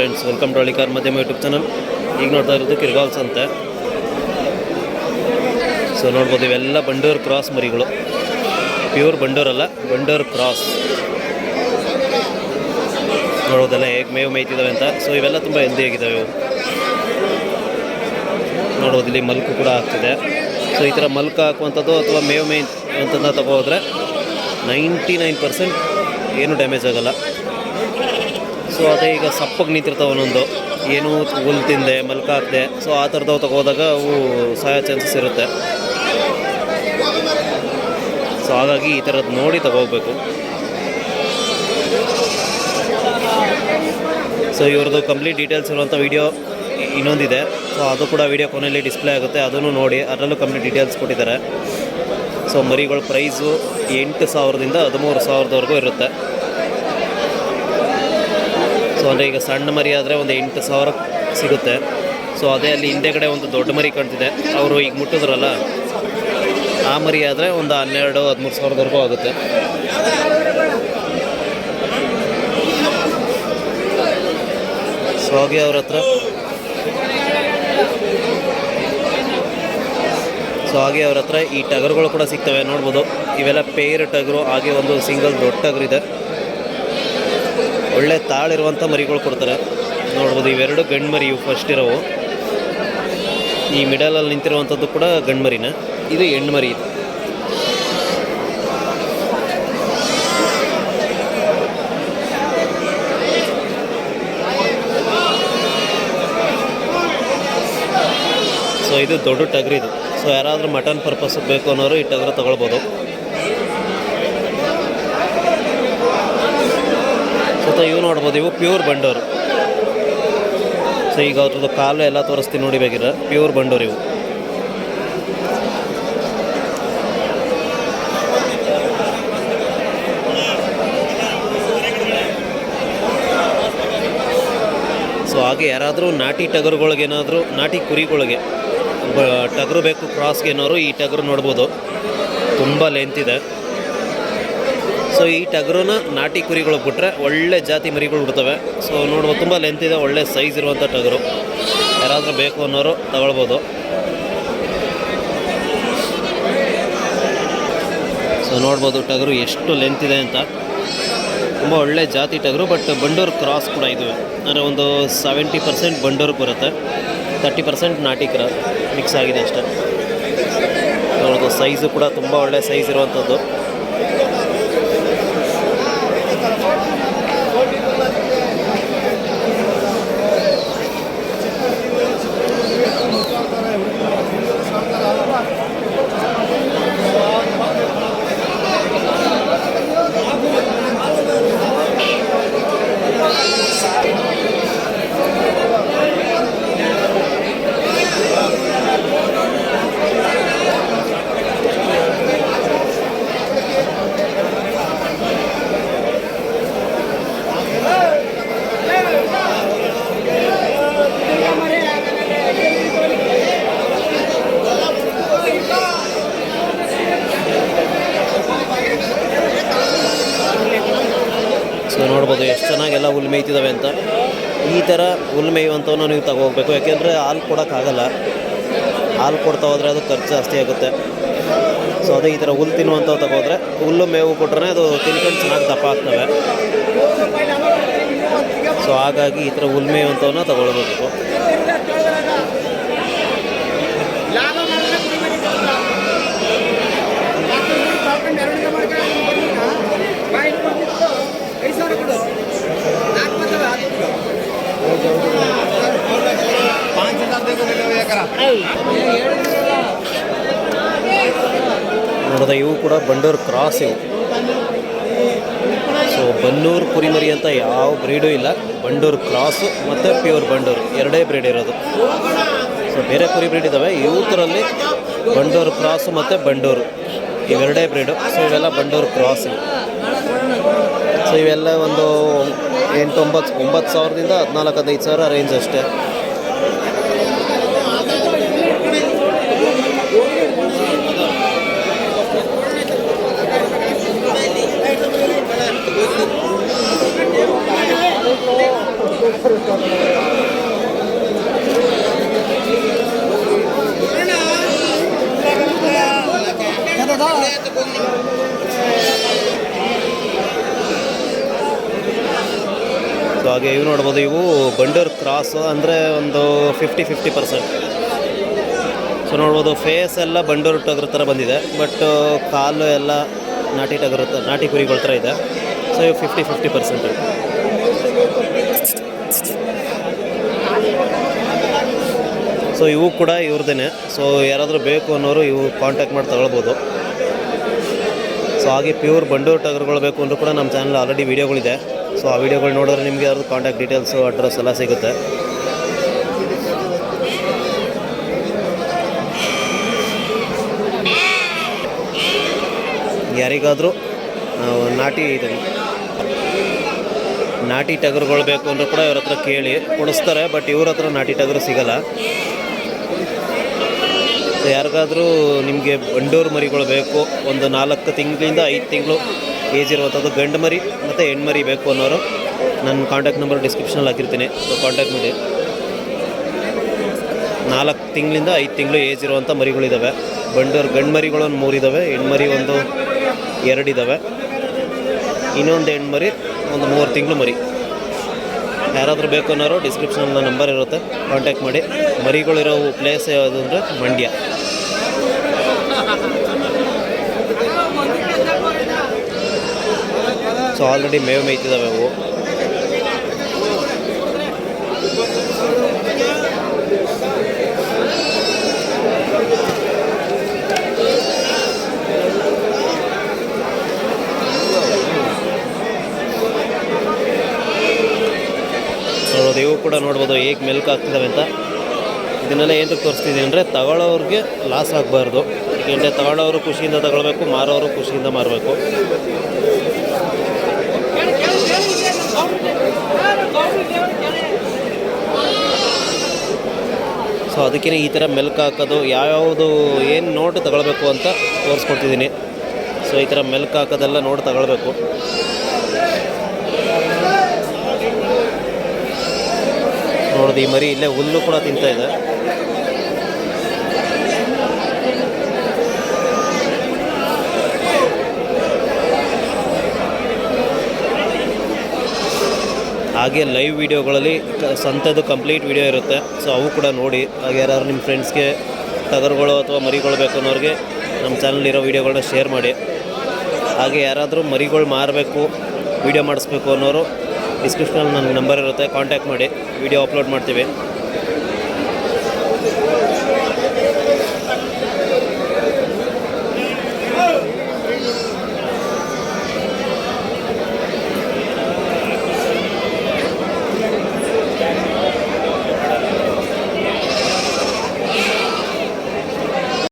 Friends welcome to ಕಾರ್ ಮಧ್ಯಮ YouTube channel ಈಗ ನೋಡ್ತಾ ಇರೋದು ಕಿರ್ಗಾಲ್ಸ್ ಅಂತ ಸೊ ನೋಡ್ಬೋದು ಇವೆಲ್ಲ ಬಂಡೂರ್ ಕ್ರಾಸ್ ಮರಿಗಳು. ಪ್ಯೂರ್ ಬಂಡೂರ್ ಅಲ್ಲ, ಬಂಡೂರ್ ಕ್ರಾಸ್ ನೋಡೋದೆಲ್ಲ ಹೇಗೆ ಮೇವು ಮೇಯ್ತಿದ್ದಾವೆ ಅಂತ. ಸೊ ಇವೆಲ್ಲ ತುಂಬ ಹೆಲ್ದಿ ಆಗಿದ್ದಾವೆ ಇವು. ನೋಡ್ಬೋದು ಇಲ್ಲಿ ಮಲ್ಕು ಕೂಡ ಆಗ್ತಿದೆ. ಸೊ ಈ ಥರ ಮಲ್ಕ ಹಾಕುವಂಥದ್ದು ಅಥವಾ ಮೇವು ಮೇಯುವಂಥದ್ದನ್ನ ತಗೋದ್ರೆ ನೈಂಟಿ ನೈನ್ ಪರ್ಸೆಂಟ್ ಏನು ಡ್ಯಾಮೇಜ್ ಆಗಲ್ಲ. ಸೊ ಅದೇ ಈಗ ಸಪ್ಪಗೆ ನಿಂತಿರ್ತಾವೆ ಒಂದೊಂದು. ಏನು ಹುಲ್ ತಿಂದೆ ಮಲ್ಕಾಕ್ದೆ ಸೊ ಆ ಥರದವು ತಗೋದಾಗ ಅವು ಸಾಯೋ ಚಾನ್ಸಸ್ ಇರುತ್ತೆ. ಸೊ ಹಾಗಾಗಿ ಈ ಥರದ್ದು ನೋಡಿ ತಗೋಬೇಕು. ಸೊ ಇವ್ರದ್ದು ಕಂಪ್ಲೀಟ್ ಡೀಟೇಲ್ಸ್ ಇರುವಂಥ ವಿಡಿಯೋ ಇನ್ನೊಂದಿದೆ. ಸೊ ಅದು ಕೂಡ ವೀಡಿಯೋ ಕೊನೆಯಲ್ಲಿ ಡಿಸ್ಪ್ಲೇ ಆಗುತ್ತೆ. ಅದನ್ನು ನೋಡಿ, ಅದರಲ್ಲೂ ಕಂಪ್ಲೀಟ್ ಡೀಟೇಲ್ಸ್ ಕೊಟ್ಟಿದ್ದಾರೆ. ಸೊ ಮರಿಗಳ ಪ್ರೈಸು ಎಂಟು ಸಾವಿರದಿಂದ ಹದಿಮೂರು ಸಾವಿರದವರೆಗೂ ಇರುತ್ತೆ. ಸೊ ಅಂದರೆ ಈಗ ಸಣ್ಣ ಮರಿ ಆದರೆ ಒಂದು ಎಂಟು ಸಾವಿರ ಸಿಗುತ್ತೆ. ಸೊ ಅದೇ ಅಲ್ಲಿ ಹಿಂದೆಗಡೆ ಒಂದು ದೊಡ್ಡ ಮರಿ ಕಾಣ್ತಿದೆ. ಅವರು ಈಗ ಮುಟ್ಟಿದ್ರಲ್ಲ, ಆ ಮರಿ ಆದರೆ ಒಂದು ಹನ್ನೆರಡು, ಹದಿಮೂರು ಸಾವಿರದವರೆಗೂ ಆಗುತ್ತೆ. ಸೊ ಹಾಗೆ ಅವ್ರ ಹತ್ರ. ಸೊ ಹಾಗೆ ಅವ್ರ ಹತ್ರ ಈ ಟಗರುಗಳು ಕೂಡ ಸಿಗ್ತವೆ, ನೋಡ್ಬೋದು. ಇವೆಲ್ಲ ಪೇರ್ ಟಗರು, ಹಾಗೆ ಒಂದು ಸಿಂಗಲ್ ದೊಡ್ಡ ಟಗರು ಇದೆ. ಒಳ್ಳೆ ತಾಳಿರುವಂಥ ಮರಿಗಳು ಕೊಡ್ತಾರೆ. ನೋಡ್ಬೋದು ಇವೆರಡು ಗಂಡು ಮರಿ ಇವು ಫಸ್ಟ್ ಇರೋವು. ಈ ಮಿಡಲಲ್ಲಿ ನಿಂತಿರುವಂಥದ್ದು ಕೂಡ ಗಂಡು ಮರಿನ ಇದು ಹೆಣ್ಣು ಇದು ಸೊ ಇದು ದೊಡ್ಡ ಟಗ್ರಿ ಇದು ಸೊ ಯಾರಾದರೂ ಮಟನ್ ಪರ್ಪಸ್ ಬೇಕು ಅನ್ನೋರು ಈ ಟಗ್ರ ತಗೊಳ್ಬೋದು. ಇವು ನೋಡ್ಬೋದು, ಇವು ಪ್ಯೂರ್ ಬಂಡೋರು. ಸೊ ಈಗ ಅದ್ರದ್ದು ಕಾಲು ಎಲ್ಲ ತೋರಿಸ್ತೀನಿ ನೋಡಿ ಪ್ಯೂರ್ ಬಂಡೋರು ಇವು. ಸೊ ಹಾಗೆ ಯಾರಾದರೂ ನಾಟಿ ಟಗರುಗಳಿಗೇನಾದರೂ ನಾಟಿ ಕುರಿಗಳಿಗೆ ಟಗರು ಬೇಕು ಕ್ರಾಸ್ಗೆ ಏನಾದ್ರು ಈ ಟಗರು ನೋಡ್ಬೋದು. ತುಂಬ ಲೆಂತ್ ಇದೆ. ಸೊ ಈ ಟಗರುನ ನಾಟಿ ಕುರಿಗಳು ಬಿಟ್ಟರೆ ಒಳ್ಳೆ ಜಾತಿ ಮರಿಗಳು ಬಿಡ್ತವೆ. ಸೊ ನೋಡ್ಬೋದು ತುಂಬ ಲೆಂತ್ ಇದೆ, ಒಳ್ಳೆ ಸೈಜ್ ಇರುವಂಥ ಟಗರು. ಯಾರಾದರೂ ಬೇಕು ಅನ್ನೋರು ತಗೊಳ್ಬೋದು. ಸೊ ನೋಡ್ಬೋದು ಟಗರು ಎಷ್ಟು ಲೆಂತ್ ಇದೆ ಅಂತ. ತುಂಬ ಒಳ್ಳೆ ಜಾತಿ ಟಗರು ಬಟ್ ಬಂಡೂರು ಕ್ರಾಸ್ ಕೂಡ ಇದು. ಅಂದರೆ ಒಂದು ಸೆವೆಂಟಿ ಪರ್ಸೆಂಟ್ ಬಂಡೂರು ಬರುತ್ತೆ. ತರ್ಟಿ ಪರ್ಸೆಂಟ್ ನಾಟಿ ಕ್ರಾಸ್ ಮಿಕ್ಸ್ ಆಗಿದೆ ಅಷ್ಟೇ. ನೋಡೋದು ಸೈಜು ಕೂಡ ತುಂಬ ಒಳ್ಳೆ ಸೈಜ್ ಇರುವಂಥದ್ದು ಸೊ ನೋಡ್ಬೋದು ಎಷ್ಟು ಚೆನ್ನಾಗಿ ಎಲ್ಲ ಹುಲ್ ಮೇಯ್ತಿದ್ದಾವೆ ಅಂತ. ಈ ಥರ ಹುಲ್ ಮೇಯುವಂಥವನ್ನ ನೀವು ತಗೋಬೇಕು. ಯಾಕೆಂದರೆ ಹಾಲು ಕೊಡೋಕ್ಕಾಗಲ್ಲ. ಹಾಲು ಕೊಡ್ತಾ ಹೋದರೆ ಅದು ಖರ್ಚು ಜಾಸ್ತಿ ಆಗುತ್ತೆ. ಸೊ ಅದೇ ಈ ಥರ ಹುಲ್ಲು ತಿನ್ನುವಂಥವು ತಗೋದ್ರೆ ಹುಲ್ಲು ಮೇವು ಕೊಟ್ರೆ ಅದು ತಿನ್ಕೊಂಡು ಚೆನ್ನಾಗಿ ದಪ್ಪ ಆಗ್ತವೆ. ಸೊ ಹಾಗಾಗಿ ಈ ಥರ ಹುಲ್ ಮೇಯುವಂಥವನ್ನ ತಗೊಳ್ಬೇಕು. ನೋಡಿದ ಇವು ಕೂಡ ಬಂಡೂರು ಕ್ರಾಸ್ ಇವು. ಸೊ ಬನ್ನೂರು, ಕುರಿಮರಿ ಅಂತ ಯಾವ ಬ್ರೀಡು ಇಲ್ಲ. ಬಂಡೂರು ಕ್ರಾಸು ಮತ್ತು ಪ್ಯೂರ್ ಬಂಡೂರು. ಎರಡೇ ಬ್ರೀಡ್ ಇರೋದು. ಸೊ ಬೇರೆ ಕುರಿ ಬ್ರೀಡ್ ಇದ್ದಾವೆ ಇವತ್ತರಲ್ಲಿ ಬಂಡೂರು ಕ್ರಾಸು ಮತ್ತು ಬಂಡೂರು. ಇವೆರಡೇ ಬ್ರೀಡು ಸೊ ಇವೆಲ್ಲ ಬಂಡೂರು ಕ್ರಾಸ್ ಇವು. ಸೊ ಇವೆಲ್ಲ ಒಂದು ಎಂಟು ಒಂಬತ್ತು ಒಂಬತ್ತು ಸಾವಿರದಿಂದ ಹದಿನಾಲ್ಕು, ಹದಿನೈದು ಸಾವಿರ ರೇಂಜ್ ಅಷ್ಟೇ. ಸೊ ಹಾಗೆ ಇವು ನೋಡ್ಬೋದು, ಇವು ಬಂಡೂರು ಕ್ರಾಸ್ ಅಂದರೆ ಒಂದು ಫಿಫ್ಟಿ ಫಿಫ್ಟಿ ಪರ್ಸೆಂಟ್ ಸೊ ನೋಡ್ಬೋದು ಫೇಸ್ ಎಲ್ಲ ಬಂಡೂರು ಟಗರ್ ಥರ ಬಂದಿದೆ. ಬಟ್ uh, ಕಾಲು ಎಲ್ಲ ನಾಟಿ ಟಗರ, ನಾಟಿ ಕುರಿಗಳ ಥರ ಇದೆ. ಸೊ ಇವು ಫಿಫ್ಟಿ ಫಿಫ್ಟಿ ಪರ್ಸೆಂಟ್ ಸೊ ಇವು ಕೂಡ ಇವ್ರದೇ ಸೊ ಯಾರಾದರೂ ಬೇಕು ಅನ್ನೋರು ಇವು ಕಾಂಟ್ಯಾಕ್ಟ್ ಮಾಡಿ ತಗೊಳ್ಬೋದು. ಸೊ ಹಾಗೆ ಪ್ಯೂರ್ ಬಂಡೂರು ಟಗರ್ಗಳು ಬೇಕು ಅಂದರೂ ಕೂಡ ನಮ್ಮ ಚಾನಲ್ ಆಲ್ರೆಡಿ ವೀಡಿಯೋಗಳಿದೆ ಸೊ ಆ ವೀಡಿಯೋಗಳು ನೋಡಿದ್ರೆ ನಿಮಗೆ ಯಾರ್ದು ಕಾಂಟ್ಯಾಕ್ಟ್ ಡೀಟೇಲ್ಸು ಅಡ್ರೆಸ್ ಎಲ್ಲ ಸಿಗುತ್ತೆ. ಯಾರಿಗಾದರೂ ನಾಟಿ ಇದೆ ನಾಟಿ ಟಗರುಗಳು ಬೇಕು ಅಂದರೂ ಕೂಡ ಇವ್ರ ಹತ್ರ ಕೇಳಿ ಕೊಡಿಸ್ತಾರೆ ಬಟ್ ಇವ್ರ ಹತ್ರ ನಾಟಿ ಟಗರು ಸಿಗಲ್ಲ. ಯಾರಿಗಾದರೂ ನಿಮಗೆ ಬಂಡೂರು ಮರಿಗಳು ಬೇಕು, ಒಂದು ನಾಲ್ಕು ತಿಂಗಳಿಂದ ಐದು ತಿಂಗಳು ಏಜ್ ಇರುವಂಥದ್ದು ಗಂಡು ಮರಿ ಮತ್ತು ಹೆಣ್ಮರಿ ಬೇಕು ಅನ್ನೋರು ನನ್ನ ಕಾಂಟ್ಯಾಕ್ಟ್ ನಂಬರ್ ಡಿಸ್ಕ್ರಿಪ್ಷನಲ್ಲಿ ಹಾಕಿರ್ತೀನಿ. ಸೊ ಕಾಂಟ್ಯಾಕ್ಟ್ ಮಾಡಿ. ನಾಲ್ಕು ತಿಂಗಳಿಂದ ಐದು ತಿಂಗಳು ಏಜ್ ಇರುವಂಥ ಮರಿಗಳಿದ್ದಾವೆ ಬಂಡೂರು ಗಂಡು ಮರಿಗಳು ಒಂದು ಮೂರಿದ್ದಾವೆ ಹೆಣ್ಮರಿ ಒಂದು ಎರಡಿದ್ದಾವೆ ಇನ್ನೊಂದು ಹೆಣ್ಮರಿ ಒಂದು ಮೂರು ತಿಂಗಳು ಮರಿ. ಯಾರಾದರೂ ಬೇಕು ಅನ್ನೋರು ಡಿಸ್ಕ್ರಿಪ್ಷನಲ್ಲಿ ನಂಬರ್ ಇರುತ್ತೆ. ಕಾಂಟ್ಯಾಕ್ಟ್ ಮಾಡಿ. ಮರಿಗಳಿರೋ ಪ್ಲೇಸ್ ಯಾವುದು ಅಂದರೆ ಮಂಡ್ಯ. ಸೊ ಆಲ್ರೆಡಿ ಮೇವು ಮೇಯ್ತಿದ್ದಾವೆ ಅವು ನೋಡೋದು ಇವು ಕೂಡ ನೋಡ್ಬೋದು ಹೇಗೆ ಮೆಲ್ಕ್ ಆಗ್ತಿದ್ದಾವೆ ಅಂತ. ಇದನ್ನೆಲ್ಲ ಏನು ತೋರಿಸ್ತಿದ್ದೀನಿ ಅಂದರೆ ತಗೊಳ್ಳೋರಿಗೆ ಲಾಸ್ ಆಗಬಾರ್ದು. ಏಕೆಂದರೆ ತಗೊಳ್ಳೋರು ಖುಷಿಯಿಂದ ತಗೊಳ್ಬೇಕು, ಮಾರೋರು ಖುಷಿಯಿಂದ ಮಾರಬೇಕು. ಸೊ ಅದಕ್ಕೇ ಈ ಥರ ಮೆಲ್ಕ್ ಹಾಕೋದು, ಯಾವ್ಯಾವುದು ಏನು ನೋಡಿ ತಗೊಳ್ಬೇಕು ಅಂತ ತೋರಿಸ್ಕೊಡ್ತಿದ್ದೀನಿ ಸೊ ಈ ಥರ ಮೆಲ್ಕ್ ಹಾಕೋದೆಲ್ಲ ನೋಡಿ ತಗೊಳ್ಬೇಕು. ನೋಡೋದು. ಈ ಮರಿ ಇಲ್ಲೇ ಹುಲ್ಲು ಕೂಡ ತಿಂತಾ ಇದೆ. ಹಾಗೆ ಲೈವ್ ವಿಡಿಯೋಗಳಲ್ಲಿ ಸಂತದ್ದು ಸಂತೆದು ಕಂಪ್ಲೀಟ್ ವಿಡಿಯೋ ಇರುತ್ತೆ. ಸೊ ಅವು ಕೂಡ ನೋಡಿ. ಹಾಗೆ ಯಾರು ನಿಮ್ಮ ಫ್ರೆಂಡ್ಸ್ಗೆ ಟಗರುಗಳು ಅಥವಾ ಮರಿಗಳು ಬೇಕು ಅನ್ನೋರಿಗೆ ನಮ್ಮ ಚಾನಲ್ಲಿರೋ ವೀಡಿಯೋಗಳನ್ನ ಶೇರ್ ಮಾಡಿ. ಹಾಗೆ ಯಾರಾದರೂ ಮರಿಗಳು ಮಾರಬೇಕು ವೀಡಿಯೋ ಮಾಡಿಸ್ಬೇಕು ಅನ್ನೋರು ಡಿಸ್ಕ್ರಿಪ್ಷನಲ್ಲಿ ನನ್ನ ನಂಬರ್ ಇರುತ್ತೆ ಕಾಂಟ್ಯಾಕ್ಟ್ ಮಾಡಿ ವಿಡಿಯೋ ಅಪ್ಲೋಡ್ ಮಾಡ್ತೀವಿ.